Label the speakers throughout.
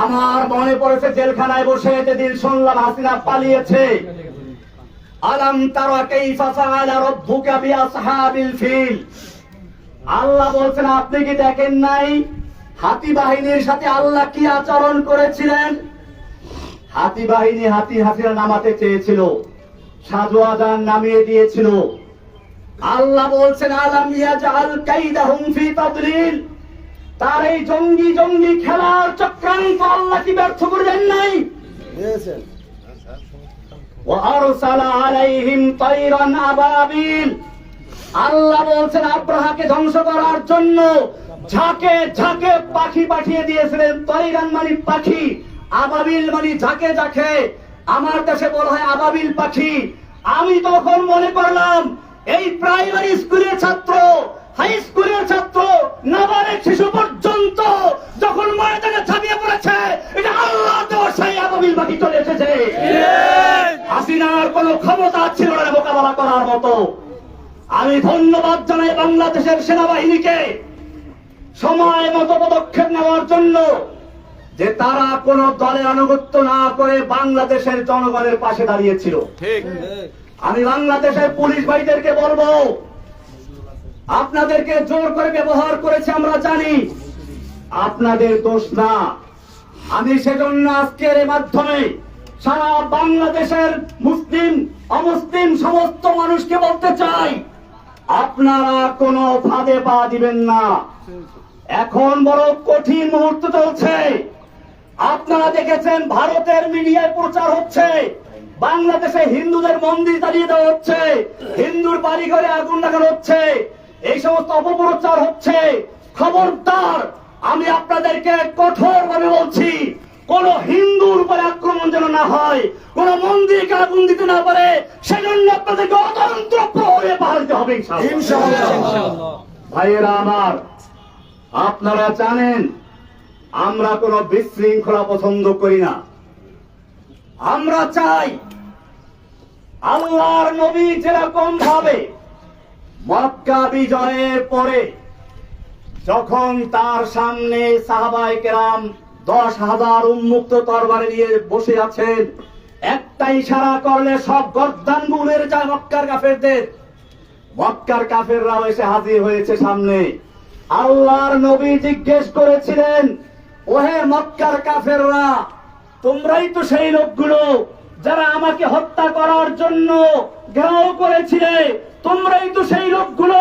Speaker 1: আমার মনে পড়েছে জেলখানায় বসে যেদিন শুনলাম হাসিনা পালিয়েছে। আলাম তারা কাইফা ফাআলা ফিল। আল্লাহ বলছেন, আপনি কি দেখেন নাই হাতি বাহিনীর সাথে আল্লাহ কি আচরণ করেছিলেন? হাতি বাহিনী হাতি হাসিনা নামাতে চেয়েছিল আজান নামিয়ে দিয়েছিল। আল্লাহ বলছেন, আলাম ইয়াজআল কাইদাহুম ফি তাদলিল। তার এই জঙ্গি জঙ্গি খেলার চক্রান্ত আল্লাহ কি ব্যর্থ করলেন নাই? আল্লাহ বলছেন আব্রাহাকে ধ্বংস করার জন্য ঝাঁকে ঝাঁকে পাখি পাঠিয়ে দিয়েছিলেন। তৈরান মানি পাখি আবাবিল মানি ঝাঁকে ঝাঁকে। আমার দেশে বলা হয় আবাবিল পাখি। আমি তখন মনে করলাম এই প্রাইমারি স্কুলের ছাত্র হাই স্কুলের ছাত্র শিশু পর্যন্ত যখন ময়দানে ঝাঁপিয়ে পড়েছে এটা আল্লাহ দেওয়া সেই আবাবিল পাখি চলে এসেছে। হাসিনার কোন ক্ষমতা ছিল না মোকাবেলা করার মতো। আমি ধন্যবাদ জানাই বাংলাদেশের সেনাবাহিনীকে সময় মতো পদক্ষেপ নেওয়ার জন্য যে তারা কোন দলের আনুগত্য না করে বাংলাদেশের জনগণের পাশে দাঁড়িয়েছিল। আমি বাংলাদেশের পুলিশ ভাইদেরকে বলব আপনাদেরকে জোর করে ব্যবহার করেছে, আমরা জানি। আপনাদের দোষ না। আমি সেজন্য আজকের মাধ্যমে সারা বাংলাদেশের মুসলিম, অমুসলিম সমস্ত মানুষকে বলতে চাই, আপনারা কোনো ফাঁদে পা দিবেন না। এখন বড় কঠিন মুহূর্ত চলছে। আপনারা দেখেছেন, ভারতের মিডিয়ায় প্রচার হচ্ছে। বাংলাদেশে হিন্দুদের মন্দির দাঁড়িয়ে দেওয়া হচ্ছে। হিন্দুর বাড়ি ঘরে আগুন লাগানো হচ্ছে। এই সমস্ত অপপ্রচার হচ্ছে। খবরদার আমি আপনাদেরকে কঠোর ভাবে বলছি কোন হিন্দুর উপরে আক্রমণ যেন না হয় কোন মন্দিরকে আগুন দিতে না পারে সেজন্য আপনাদেরকে অতন্ত্র প্রহরে পাহাড়তে হবে ভাইয়েরা আমার আপনারা জানেন আমরা কোনো বিশৃঙ্খলা পছন্দ করি না। আমরা চাই আল্লাহর নবী যেরকম ভাবে মক্কা বিজয়ের পরে যখন তার সামনে সাহাবাই কেরাম দশ হাজার উন্মুক্ত তরবারি নিয়ে বসে আছেন একটা ইশারা করলে সব গর্দান গুলের যায় মক্কার কাফেরদের। মক্কার কাফেররাও এসে হাজির হয়েছে সামনে। আল্লাহর নবী জিজ্ঞেস করেছিলেন, ওহে মক্কার কাফেররা, তোমরাই তো সেই লোকগুলো যারা আমাকে হত্যা করার জন্য ঘেরাও করেছিলে, তোমরাই তো সেই লোকগুলো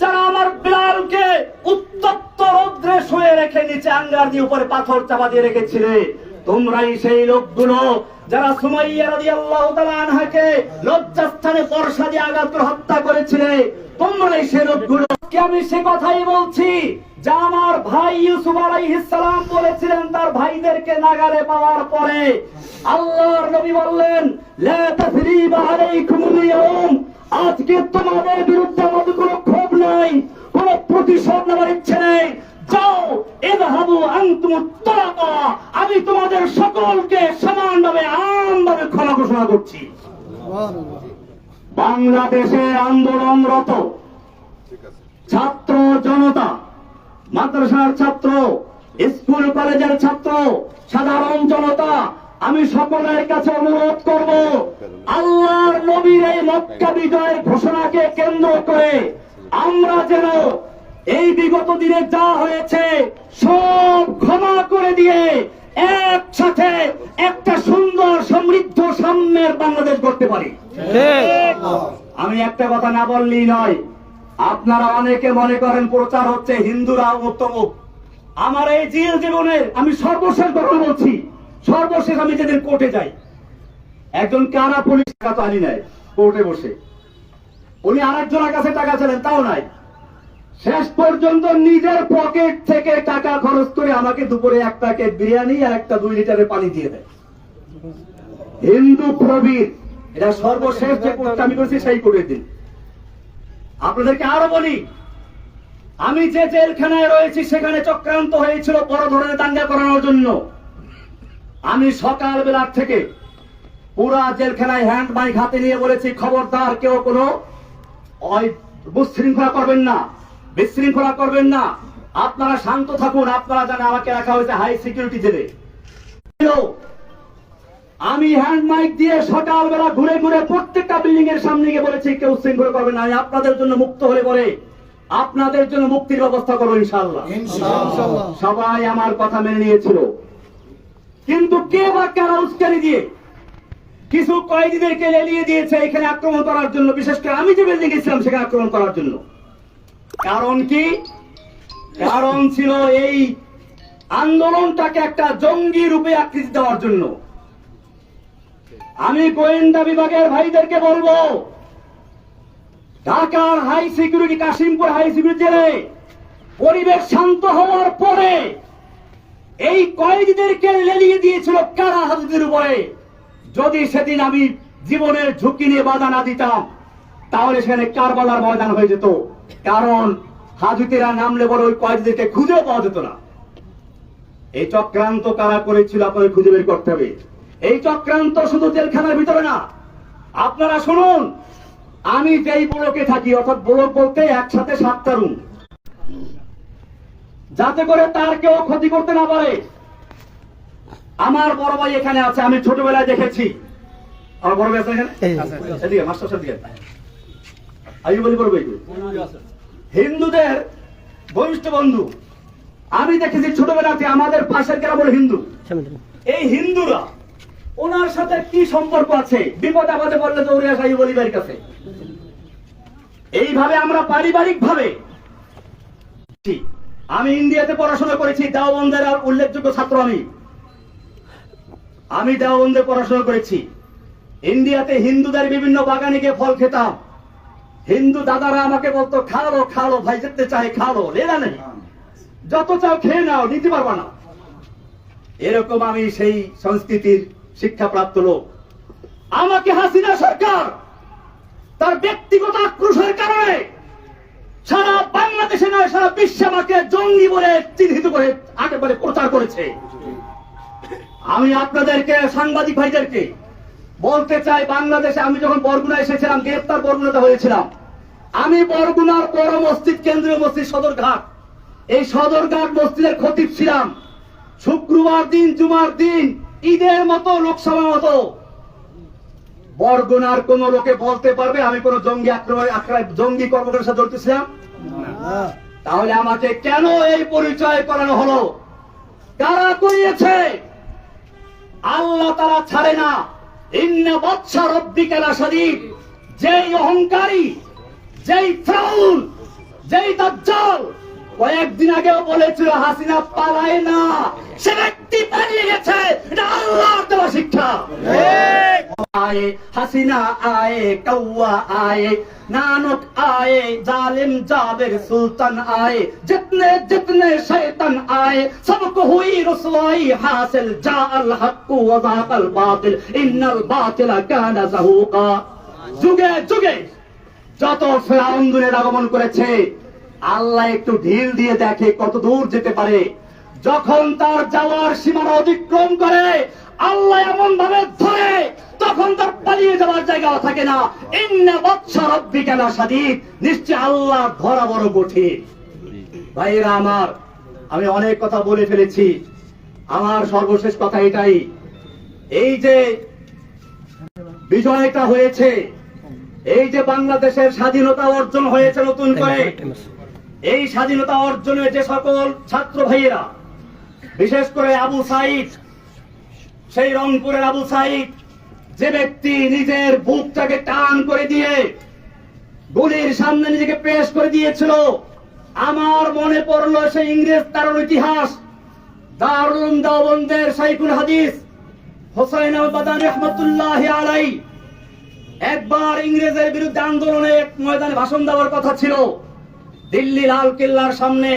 Speaker 1: যারা আমার বিলালকে উত্তপ্ত রৌদ্রে শুয়ে রেখে নিচে আঙ্গার দিয়ে উপরে পাথর চাপা দিয়ে রেখেছিলে, তোমরাই সেই লোকগুলো যারা সুমাইয়া রাদিয়াল্লাহু তাআলা আনহাকে লজ্জাস্থানে বর্ষা দিয়ে আঘাত করে হত্যা করেছিলে, তোমরাই সেই লোকগুলো। কি আমি সে কথাই বলছি যা আমার ভাই ইউসুফ আলাইহিস সালাম বলেছিলেন তার ভাইদেরকে নাগালে পাওয়ার পরে আল্লাহর নবী বললেন লা তাসরিবা আলাইকুমুল ইয়াউম আজকে তোমাদের বিরুদ্ধে আমাদের কোনো ক্ষোভ নাই কোনো প্রতিশোধ নেওয়ার ইচ্ছে নেই। যাও এযহাবু আনতুম তালাকা আমি তোমাদের সকলকে সমানভাবে আমভাবে ক্ষমা ঘোষণা করছি। বাংলাদেশে আন্দোলনরত ছাত্র জনতা মাদ্রাসার ছাত্র স্কুল কলেজের ছাত্র সাধারণ জনতা আমি সকলের কাছে অনুরোধ করব আল্লাহর নবীর এই মক্কা বিজয়ের ঘোষণাকে কেন্দ্র করে আমরা যেন এই বিগত দিনে যা হয়েছে সব ক্ষমা করে দিয়ে একসাথে একটা সুন্দর সমৃদ্ধ সাম্যের বাংলাদেশ করতে পারি। আমি একটা কথা না বললেই নয় আপনারা অনেকে মনে করেন প্রচার হচ্ছে হিন্দুরা উত্তম আমার এই জেল জীবনের আমি সর্বশেষ কথা বলছি। সর্বশেষ আমি যেদিন কোর্টে যাই, একজন কারা পুলিশ টাকা তো আনি নাই, কোর্টে বসে। উনি আরেকজনের কাছে টাকা ছিলেন, তাও নাই। শেষ পর্যন্ত নিজের পকেট থেকে টাকা খরচ করে আমাকে দুপুরে একটা কেক বিরিয়ানি আর একটা দুই লিটারের পানি দিয়ে দেয়। হিন্দু প্রবীর, এটা সর্বশেষ যে কোর্সটা আমি করেছি, সেই কোর্টের দিন। আপনাদেরকে আরও বলি, আমি যে জেলখানায় রয়েছি, সেখানে চক্রান্ত হয়েছিল বড় ধরনের দাঙ্গা করানোর জন্য। আমি সকাল বেলার থেকে পুরা জেলখানায় হ্যান্ড মাইক হাতে নিয়ে বলেছি, খবরদার, কেউ কোনো বিশৃঙ্খলা করবেন না, বিশৃঙ্খলা করবেন না। আপনারা শান্ত থাকুন, আপনারা জানেন আমাকে রাখা হয়েছে হাই সিকিউরিটি জেলে। আমি হ্যান্ড মাইক দিয়ে সকালবেলা ঘুরে ঘুরে প্রত্যেকটা বিল্ডিং এর সামনে গিয়ে বলেছি কেউ শৃঙ্খলা করবেন না। আমি আপনাদের জন্য মুক্ত হলে পরে আপনাদের জন্য মুক্তির ব্যবস্থা করব ইনশাল্লাহ সবাই আমার কথা মেনে নিয়েছিল। কিন্তু কে বা কারা উস্কানি দিয়ে কিছু কয়েদিদেরকে লেলিয়ে দিয়েছে এখানে আক্রমণ করার জন্য? বিশেষ করে আমি যে বিল্ডিং গেছিলাম সেখানে আক্রমণ করার জন্য। কারণ কি? কারণ ছিল এই আন্দোলনটাকে একটা জঙ্গি রূপে আকৃতি দেওয়ার জন্য। আমি গোয়েন্দা বিভাগের ভাইদেরকে বলব, ঢাকার high security Kashimpur high security জেলে পরিবেশ শান্ত হওয়ার পরে এই কয়েদিদেরকে লেলিয়ে দিয়েছিল কারা হাজুদের উপরে? যদি সেদিন আমি জীবনের ঝুঁকি নিয়ে বাধা না দিতাম, তাহলে সেখানে কারবালার ময়দান হয়ে যেত। কারণ হাজুতেরা নামলে বলে ওই কয়েদিদেরকে খুঁজেও পাওয়া যেত না। এই চক্রান্ত কারা করেছিল আপনাদের খুঁজে বের করতে হবে। এই চক্রান্ত শুধু জেলখানার ভিতরে না। আপনারা শুনুন আমি যেই ব্লকে থাকি অর্থাৎ ব্লক বলতে একসাথে সাতটা রুম যাতে করে তার কেউ ক্ষতি করতে না পারে। আমার বড় ভাই এখানে আছে আমি ছোটবেলায় দেখেছি। আমার বড় ভাই আছে এখানে? এদিকে মাস্টার সাহেব দিকে। আইয়ু বলি বড় ভাই হিন্দুদের বরিষ্ঠ বন্ধু। আমি দেখেছি ছোটবেলাতে আমাদের পাশের গ্রাম হলো হিন্দু। এই হিন্দুরা ওনার সাথে কি সম্পর্ক আছে? বিপদ আপদে বললে দৌড়ে আসা আইয়ুব আলী ভাইয়ের কাছে। এইভাবে আমরা পারিবারিক ভাবে আমি ইন্ডিয়াতে পড়াশোনা করেছি, দেওবন্দের আর উল্লেখযোগ্য ছাত্র আমি। আমি দেওবন্দে পড়াশোনা করেছি। ইন্ডিয়াতে হিন্দুদের বিভিন্ন বাগানে গিয়ে ফল খেতাম। হিন্দু দাদারা আমাকে বলতো, খালো খালো, ভাই, যেতে চাই খালো লেলা নেই। যত চাও খেয়ে নাও, নিতে পারবা না। এরকম আমি সেই সংস্কৃতির শিক্ষা প্রাপ্ত লোক। আমাকে হাসিনা সরকার তার ব্যক্তিগত আক্রোশের কারণে সারা বাংলাদেশে নয়, সারা বিশ্বে আমাকে জঙ্গি বলে চিহ্নিত করে একেবারে প্রচার করেছে। আমি আপনাদেরকে, সাংবাদিক ভাইদেরকে বলতে চাই, বাংলাদেশে আমি যখন বরগুনা এসেছিলাম, গ্রেপ্তার বরগুনাতে হয়েছিলাম, আমি বরগুনার বড় মসজিদ, কেন্দ্রীয় মসজিদ সদরঘাট। এই সদরঘাট মসজিদের খতিব ছিলাম। শুক্রবার দিন, জুমার দিন ঈদের মতো লোকসভা মতো। বরগুনার কোন লোকে বলতে পারবে আমি কোন জঙ্গি আক্রমণ জঙ্গি কর্মকাণ্ডের সাথে জড়িত ছিলাম? তাহলে আমাকে কেন এই পরিচয় করানো হলো? কারা করিয়েছে? আল্লাহ তারা ছাড়ে না। ইন্না বৎসা রব্বিকালা শরীফ যেই অহংকারী যেই ফ্রাউন যেই দাজ্জাল কয়েকদিন আগেও বলেছিল হাসিনা পালায় না। সে ব্যক্তি পালিয়ে গেছে। এটা দেওয়া শিক্ষা। আয়ে হাসিনা আয়ে কৌয়া আয়ে নানক আয়ে জালিম জাবের সুলতান আয়ে জিতনে জিতনে আয়ে সবক হুই রসওয়াই হাসিল জা আল আল বাতিল ইন্নাল বাতিল কানা জাহুকা। যুগে যুগে যত ফেরাউন আগমন করেছে আল্লাহ একটু ঢিল দিয়ে দেখে কত দূর যেতে পারে। যখন তার যাওয়ার সীমানা অতিক্রম করে, আল্লাহ এমন ভাবে ধরে, তখন তার পালিয়ে যাওয়ার জায়গা থাকে না। ইন্না বৎসর অব্বিকালা সাদিক নিশ্চয় আল্লাহ ধরা বড় কঠিন। ভাইরা আমার, আমি অনেক কথা বলে ফেলেছি। আমার সর্বশেষ কথা এটাই। এই যে বিজয়টা হয়েছে, এই যে বাংলাদেশের স্বাধীনতা অর্জন হয়েছে নতুন করে এই স্বাধীনতা অর্জনে যে সকল ছাত্র ভাইয়েরা, বিশেষ করে আবু সাইদ, সেই রংপুরের আবু সাইদ, যে ব্যক্তি নিজের বুকটাকে টান করে দিয়ে গুলির সামনে নিজেকে পেশ করে দিয়েছিল, আমার মনে পড়ল সেই ইংরেজ তার ইতিহাস দারুল দাওবন্দের সাইকুল হাদিস, হোসাইন আহমদান রহমতুল্লাহ আলাই একবার ইংরেজের বিরুদ্ধে আন্দোলনে ময়দানে ভাষণ দেওয়ার কথা ছিল। দিল্লি লাল কেল্লার সামনে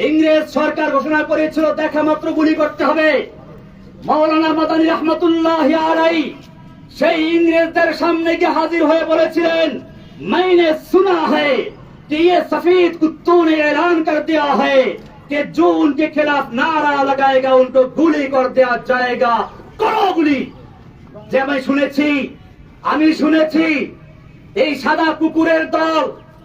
Speaker 1: ইংরেজ সরকার ঘোষণা করেছিল দেখা মাত্র গুলি করতে হবে মাওলানা মাদানী রহমতুল্লাহ আলাই সেই ইংরেজদের সামনে গিয়ে হাজির হয়ে বলেছিলেন मैंने सुना है कि ये सफेद कुत्तों ने ऐलान कर दिया है कि जो उनके खिलाफ नारा लगाएगा उनको गुली कर दिया जाएगा करो गुली যে আমি শুনেছি আমি শুনেছি এই সাদা কুকুরের দল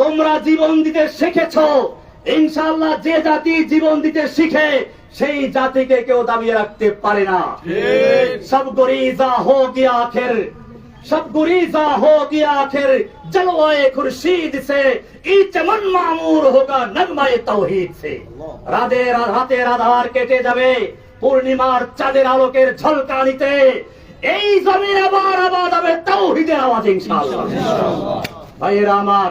Speaker 1: তোমরা জীবন দিতে শিখেছ। ইনশাল্লাহ যে জাতি জীবন দিতে শিখে সেই জাতিকে কেউ দাবিয়ে রাখতে পারে না। সব গরি যা হো গিয়া আখের? সব গুরি যা হো গিয়া আখের? জলওয়ায়ে খুরশিদ সে ই চমন মামুর হোগা নগমায়ে তৌহিদ সে। রাধে রাতে রাধার কেটে যাবে পূর্ণিমার চাঁদের আলোকের ঝলকানিতে। এই জমিন আবার আবাদ হবে তৌহিদের আওয়াজ ইনশাআল্লাহ। ভাইয়েরা আমার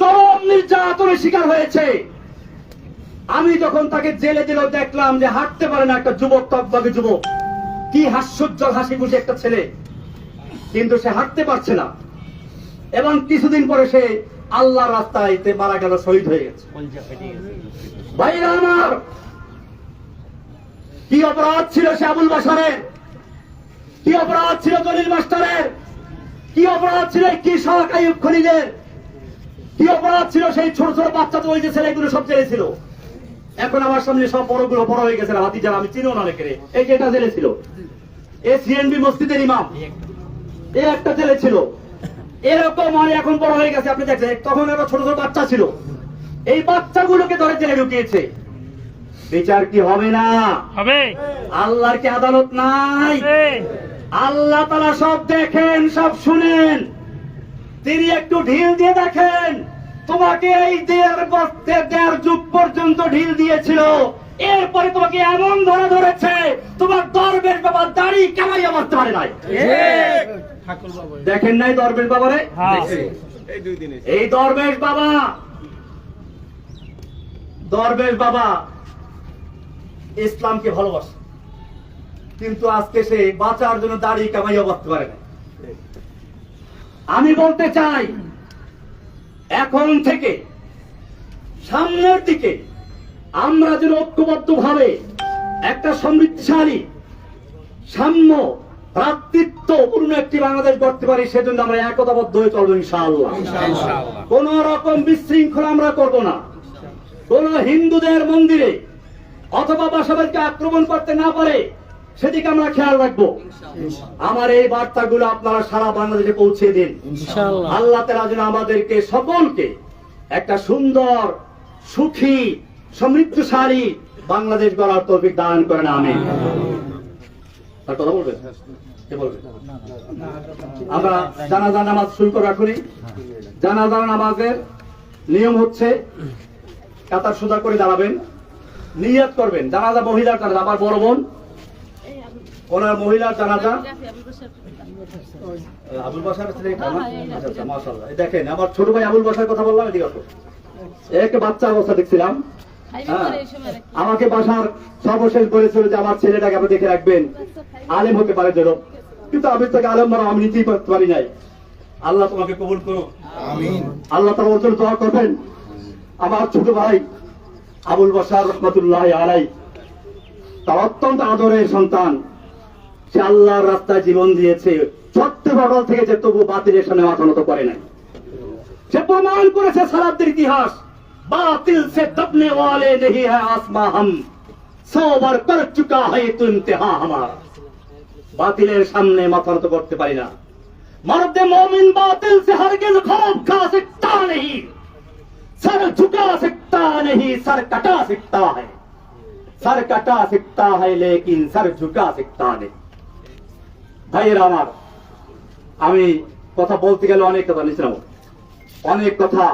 Speaker 1: চরম নির্যাতনের শিকার হয়েছে। আমি যখন তাকে জেলে দিল দেখলাম যে হাঁটতে পারে না একটা যুবক তকবাকে যুবক। কি হাস্যোজ্জ্বল হাসি খুশি একটা ছেলে। কিন্তু সে হাঁটতে পারছে না। এবং কিছুদিন পরে সে আল্লাহর রাস্তায় মারা গেল, শহীদ হয়ে গেছে। ভাইরা আমার, কি অপরাধ ছিল সে আবুল বাসারের কি অপরাধ ছিল দলিল মাস্টারের? কি অপরাধ ছিল এই কি শাহ আইয়ুব খলিলের? কি অপরাধ ছিল সেই ছোট ছোট বাচ্চা তো ওই যে ছেলেগুলো সব জেলে ছিল? এখন আমার সামনে সব বড়গুলো বড় হয়ে গেছে হাতি যারা আমি চিনিও না রেখে এই যে এটা জেলে ছিল। এ সিএনবি মসজিদের ইমাম। এ একটা জেলে ছিল। এরকম মানে এখন বড় হয়ে গেছে আপনি দেখছেন তখন এরা ছোট ছোট বাচ্চা ছিল। এই বাচ্চাগুলোকে ধরে জেলে ঢুকিয়েছে। বিচার কি হবে না?
Speaker 2: হবে।
Speaker 1: আল্লাহর কি আদালত নাই? আল্লাহ তালা সব দেখেন সব শুনেন। তিনি একটু ঢিল দিয়ে দেখেন। তোমাকে এই দেড় বছর দেড় যুগ পর্যন্ত ঢিল দিয়েছিল। এরপরে তোমাকে এমন ধরে ধরেছে তোমার দরবের বাবা দাড়ি কামাইয়া মারতে পারে নাই। দেখেন নাই দরবেশ বাবারে?
Speaker 2: হ্যাঁ।
Speaker 1: এই দরবেশ বাবা। দরবেশ বাবা ইসলামকে ভালোবাসে। কিন্তু আজকে সে বাঁচার জন্য দাড়ি কামাইয়া বাঁচতে পারে না আমি বলতে চাই এখন থেকে সামনের দিকে আমরা যেন ঐক্যবদ্ধ ভাবে একটা সমৃদ্ধশালী সাম্য ভ্রাতৃত্ব পূর্ণ একটি বাংলাদেশ গড়তে পারি সেজন্য আমরা একতাবদ্ধ হয়ে চলবো ইনশাআল্লাহ। কোন রকম বিশৃঙ্খলা আমরা করব না। কোন হিন্দুদের মন্দিরে অথবা বাসাবাড়িকে আক্রমণ করতে না পারে সেদিকে আমরা খেয়াল রাখব। আমার এই বার্তাগুলো আপনারা সারা বাংলাদেশে পৌঁছে দিন। আল্লাহ তালা যেন আমাদেরকে সকলকে একটা সুন্দর সুখী সমৃদ্ধশালী বাংলাদেশ গড়ার তৌফিক দান করেন আমি আর কথা বলবেন? আমরা জানাজা নামাজ শুরু করে রাখুনি জানাজা নামাজের নিয়ম হচ্ছে কাতার সোজা করে দাঁড়াবেন নিয়ত করবেন। জানাজা মহিলার জানাজা আমার বড় বোন। ওনার মহিলার জানাজা? আবুল বাসার ছেলে। এই দেখেন আমার ছোট ভাই আবুল বাসার কথা বললাম এদিকে আসো। এক বাচ্চা অবস্থা দেখছিলাম। হ্যাঁ, আমাকে বাসার সর্বশেষ বলেছিল যে আমার ছেলেটাকে আপনি দেখে রাখবেন। আলেম হতে পারে যেন। কিন্তু আমি তাকে আলেম বানা আমি নিতেই পারতে পারি নাই। আল্লাহ তোমাকে কবুল করো আল্লাহ তার ওর জন্য দোয়া করবেন। আমার ছোট ভাই আবুল বাসার রহমতুল্লাহ আলাই তার অত্যন্ত আদরের সন্তান। সে আল্লাহর রাস্তায় জীবন দিয়েছে ছোট্ট বদল থেকে যে তবু বাতিলের সামনে মাথা নত করে নাই সে প্রমাণ করেছে সালাদের ইতিহাস বাতিল সে দবনে ওয়ালে नहीं है आसमां हम सौ बार कर चुका है तो इम्तिहान हमारा বাতিলের সামনে মাথা নত করতে পারি না मर्द मोमिन बातिल से हरगिज खौफ खा सकता नहीं सर झुका सकता नहीं सर कटा सकता है सर कटा सकता है लेकिन सर झुका सकता नहीं ভাইয়েরা আমার, আমি কথা বলতে গেলে অনেক কথা নিয়েছিলাম অনেক কথা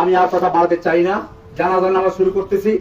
Speaker 1: আমি আর কথা বাড়াতে চাই না। জানাজান নামাজ শুরু করতেছি।